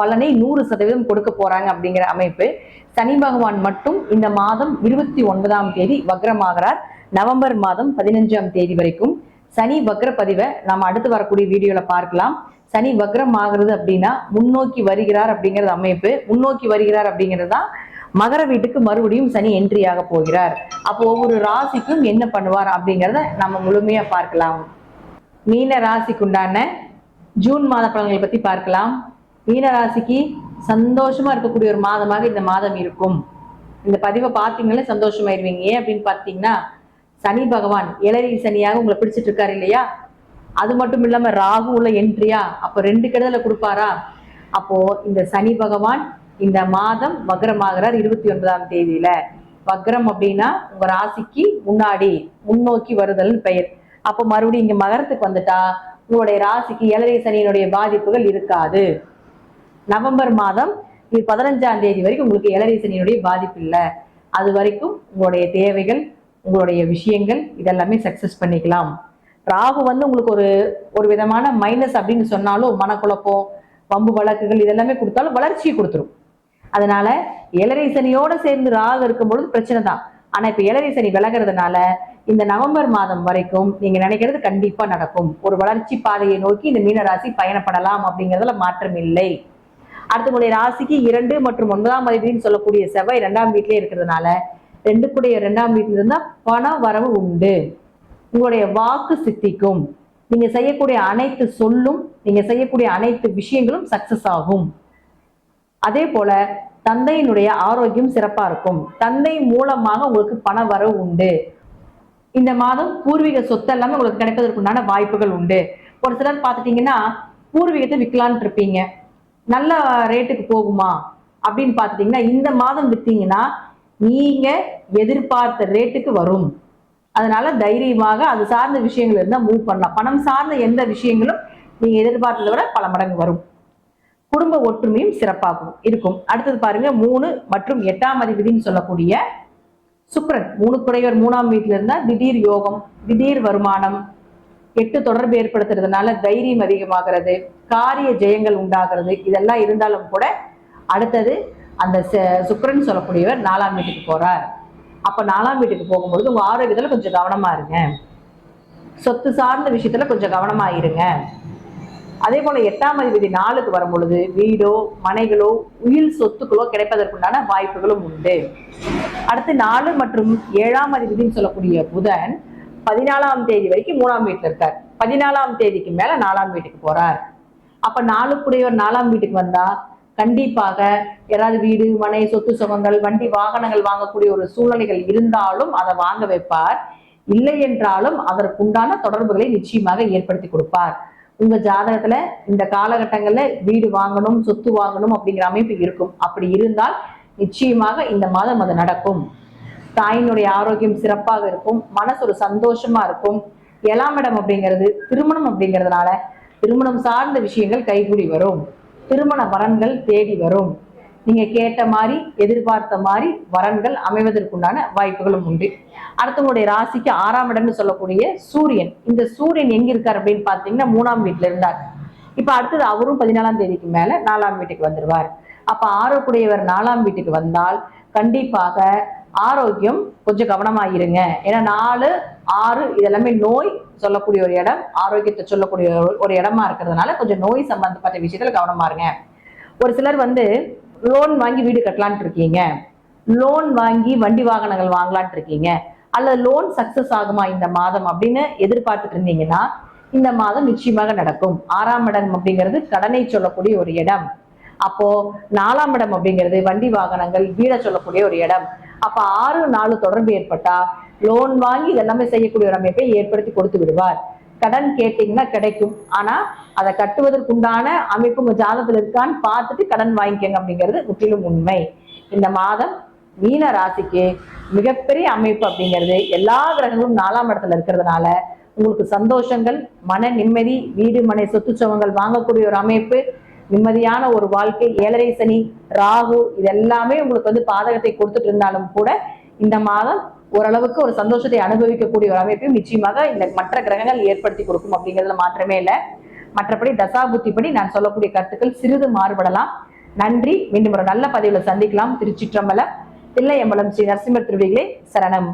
பலனை நூறு சதவீதம் கொடுக்க போறாங்க அப்படிங்கிற அமைப்பு சனி பகவான் மட்டும் இந்த மாதம் இருபத்தி ஒன்பதாம் தேதி வக்ரமாகிறார். நவம்பர் மாதம் பதினஞ்சாம் தேதி வரைக்கும் சனி வக்ர பதிவை நாம் அடுத்து வரக்கூடிய வீடியோல பார்க்கலாம். சனி வக்ரம் ஆகுறது அப்படின்னா முன்னோக்கி வருகிறார் அப்படிங்கிறது அமைப்பு. முன்னோக்கி வருகிறார் அப்படிங்கிறது தான் மகர வீட்டுக்கு மறுபடியும் சனி என்ட்ரி ஆக போகிறார். அப்போ ஒவ்வொரு ராசிக்கும் என்ன பண்ணுவார் அப்படிங்கிறத நம்ம முழுமையா பார்க்கலாம். மீன ராசிக்குண்டான ஜூன் மாத பலன்களை பத்தி பார்க்கலாம். மீன ராசிக்கு சந்தோஷமா இருக்கக்கூடிய ஒரு மாதமாக இந்த மாதம் இருக்கும். இந்த பதிவை பார்த்தீங்களே சந்தோஷமாயிருவீங்க. ஏன் அப்படின்னு பார்த்தீங்கன்னா சனி பகவான் இளரி சனியாக உங்களை பிடிச்சிட்டு இருக்காரு இல்லையா? அது மட்டும் இல்லாம ராகு உள்ள என்ட்ரியா அப்போ ரெண்டு கெடுதலை கொடுப்பாரா? அப்போ இந்த சனி பகவான் இந்த மாதம் வக்ரமாகிறார் இருபத்தி ஒன்பதாம் தேதியில. வக்ரம் அப்படின்னா உங்க ராசிக்கு முன்னாடி முன்னோக்கி வருதல்னு பெயர். அப்போ மறுபடியும் இங்க மகரத்துக்கு வந்துட்டா உங்களுடைய ராசிக்கு ஏழரை சனியினுடைய பாதிப்புகள் இருக்காது. நவம்பர் மாதம் இது பதினஞ்சாம் தேதி வரைக்கும் உங்களுக்கு ஏழரை சனியினுடைய பாதிப்பு இல்லை. அது வரைக்கும் உங்களுடைய தேவைகள் உங்களுடைய விஷயங்கள் இதெல்லாமே சக்சஸ் பண்ணிக்கலாம். ராகு வந்து உங்களுக்கு ஒரு ஒரு விதமான மைனஸ் அப்படின்னு சொன்னாலும் மனக்குழப்பம் வம்பு வழக்குகள் இதெல்லாமே கொடுத்தாலும் வளர்ச்சியை கொடுத்துரும். அதனால ஏழரை சனியோட சேர்ந்து ராகு இருக்கும்பொழுது பிரச்சனை தான். ஆனா இப்ப ஏழரை சனி விலகிறதுனால இந்த நவம்பர் மாதம் வரைக்கும் நீங்க நினைக்கிறது கண்டிப்பா நடக்கும். ஒரு வளர்ச்சி பாதையை நோக்கி இந்த மீனராசி பயணப்படலாம் அப்படிங்கிறதுல மாற்றம் இல்லை. அடுத்தவங்களுடைய ராசிக்கு இரண்டு மற்றும் ஒன்பதாம் அதிபதினு சொல்லக்கூடிய செவ்வாய் இரண்டாம் வீட்டிலே இருக்கிறதுனால ரெண்டு கூடிய இரண்டாம் வீட்டில் இருந்தால் பண வரவு உண்டு. உங்களுடைய வாக்கு சித்திக்கும். நீங்க செய்யக்கூடிய அனைத்து சொல்லும் நீங்க செய்யக்கூடிய அனைத்து விஷயங்களும் சக்சஸ் ஆகும். அதே போல தந்தையினுடைய ஆரோக்கியம் சிறப்பா இருக்கும். தந்தை மூலமாக உங்களுக்கு பண வரவு உண்டு. இந்த மாதம் பூர்வீக சொத்து எல்லாமே உங்களுக்கு கிடைப்பதற்குண்டான வாய்ப்புகள் உண்டு. ஒரு சிலர் பார்த்துட்டீங்கன்னா பூர்வீகத்தை விற்கலான்னு இருப்பீங்க. நல்ல ரேட்டுக்கு போகுமா? அப்படின்னு பார்த்துட்டீங்கன்னா இந்த மாதம் விற்றீங்கன்னா நீங்கள் எதிர்பார்த்த ரேட்டுக்கு வரும். அதனால தைரியமாக அது சார்ந்த விஷயங்கள் இருந்தால் மூவ் பண்ணலாம். பணம் சார்ந்த எந்த விஷயங்களும் நீங்கள் எதிர்பார்த்ததை விட பல மடங்கு வரும். குடும்ப ஒற்றுமையும் சிறப்பாகும் இருக்கும். அடுத்தது பாருங்க மூணு மற்றும் எட்டாம் அதிபதினு சொல்லக்கூடிய சுக்கரன். மூணு குறைவர் மூணாம் வீட்டில் இருந்தால் திடீர் யோகம் திடீர் வருமானம் எட்டு தொடர்பு ஏற்படுத்துறதுனால தைரியம் அதிகமாகிறது. காரிய ஜெயங்கள் உண்டாகிறது. இதெல்லாம் இருந்தாலும் கூட அடுத்தது அந்த ச- சொல்லக்கூடியவர் நாலாம் வீட்டுக்கு போறார். அப்ப நாலாம் வீட்டுக்கு போகும்பொழுது உங்க ஆரோக்கியத்துல கொஞ்சம் கவனமா இருங்க. சொத்து சார்ந்த விஷயத்துல கொஞ்சம் கவனமா இருங்க. அதே போல எட்டாம் அதிபதி நாளுக்கு வரும் பொழுது வீடோ மனைகளோ உயிர் சொத்துக்களோ கிடைப்பதற்குண்டான வாய்ப்புகளும் உண்டு. அடுத்து நாலு மற்றும் ஏழாம் அதிபதினு சொல்லக்கூடிய புதன் பதினாலாம் தேதி வரைக்கும் மூணாம் வீட்டுல இருக்கார். பதினாலாம் தேதிக்கு மேல நாலாம் வீட்டுக்கு போறார். அப்ப நாளுக்குடையவர் நாலாம் வீட்டுக்கு வந்தா கண்டிப்பாக யாராவது வீடு மனை சொத்து சுகங்கள் வண்டி வாகனங்கள் வாங்கக்கூடிய ஒரு சூழ்நிலைகள் இருந்தாலும் அதை வாங்க வைப்பார். இல்லை என்றாலும் அதற்குண்டான தொடர்புகளை நிச்சயமாக ஏற்படுத்தி கொடுப்பார். உங்க ஜாதகத்துல இந்த காலகட்டங்கள்ல வீடு வாங்கணும் சொத்து வாங்கணும் அப்படிங்கிற அமைப்பு இருக்கும். அப்படி இருந்தால் நிச்சயமாக இந்த மாதம் அது நடக்கும். தாயினுடைய ஆரோக்கியம் சிறப்பாக இருக்கும். மனசு ஒரு சந்தோஷமா இருக்கும். ஏழாம் இடம் அப்படிங்கிறது திருமணம் அப்படிங்கிறதுனால திருமணம் சார்ந்த விஷயங்கள் கைகூடி வரும். திருமண வரன்கள் தேடி வரும். நீங்க கேட்ட மாதிரி எதிர்பார்த்த மாதிரி வரன்கள் அமைவதற்குண்டான வாய்ப்புகளும் உண்டு. அடுத்தவங்களுடைய ராசிக்கு ஆறாம் இடம்னு சொல்லக்கூடிய சூரியன். இந்த சூரியன் எங்க இருக்கார் அப்படின்னு பார்த்தீங்கன்னா மூணாம் வீட்டுல இருந்தார். இப்ப அடுத்தது அவரும் பதினாலாம் தேதிக்கு மேல நாலாம் வீட்டுக்கு வந்துருவார். அப்ப ஆரோக்குடையவர் நாலாம் வீட்டுக்கு வந்தால் கண்டிப்பாக ஆரோக்கியம் கொஞ்சம் கவனமாக இருங்க ஏன்னா நாலு ஆறு இதெல்லாமே நோய் சொல்லக்கூடிய ஒரு இடம் ஆரோக்கியத்தை சொல்லக்கூடிய ஒரு- இடமா இருக்கிறதுனால கொஞ்சம் நோய் சம்பந்தப்பட்ட விஷயத்துல கவனமா இருங்க. ஒரு சிலர் வந்து லோன் வாங்கி வீடு கட்டலான்ட்டு இருக்கீங்க. லோன் வாங்கி வண்டி வாகனங்கள் வாங்கலான்ட்டு இருக்கீங்க. அல்லது லோன் சக்சஸ் ஆகுமா இந்த மாதம் அப்படின்னு எதிர்பார்த்துட்டு இருந்தீங்கன்னா இந்த மாதம் நிச்சயமாக நடக்கும். ஆறாம் இடம் அப்படிங்கிறது கடனை சொல்லக்கூடிய ஒரு இடம். அப்போ நாலாம் இடம் அப்படிங்கிறது வண்டி வாகனங்கள் வீட சொல்லக்கூடிய ஒரு இடம். அப்ப ஆறு நாலு தொடர்பு ஏற்பட்டா லோன் வாங்கி இதெல்லாமே செய்யக்கூடிய ஒரு அமைப்பை ஏற்படுத்தி கொடுத்து விடுவார். கடன் கேட்டீங்கன்னா கிடைக்கும். ஆனா அதை கட்டுவதற்குண்டான அமைப்பு உங்க ஜாதகத்துல இருக்கான்னு பார்த்துட்டு கடன் வாங்கிக்கங்க அப்படிங்கிறது முற்றிலும் உண்மை. இந்த மாதம் மீன ராசிக்கு மிகப்பெரிய அமைப்பு அப்படிங்கிறது எல்லா கிரகங்களும் நாலாம் இடத்துல இருக்கிறதுனால உங்களுக்கு சந்தோஷங்கள் மன நிம்மதி வீடு மனை சொத்து சுகங்கள் வாங்கக்கூடிய ஒரு அமைப்பு. நிம்மதியான ஒரு வாழ்க்கை ஏழரை சனி ராகு இது எல்லாமே உங்களுக்கு வந்து பாதகத்தை கொடுத்துட்டு இருந்தாலும் கூட இந்த மாதம் ஓரளவுக்கு ஒரு சந்தோஷத்தை அனுபவிக்கக்கூடிய ஒரு அமைப்பையும் நிச்சயமாக இந்த மற்ற கிரகங்கள் ஏற்படுத்தி கொடுக்கும் அப்படிங்கிறதுல மாற்றமே இல்லை. மற்றபடி தசாபுத்தி படி நான் சொல்லக்கூடிய கருத்துக்கள் சிறிது மாறுபடலாம். நன்றி. மீண்டும் ஒரு நல்ல பதிவில் சந்திக்கலாம். திருச்சிற்றம்பலம். தில்லையம்பலம் ஸ்ரீ நரசிம்மர் திருவிகளே சரணம்.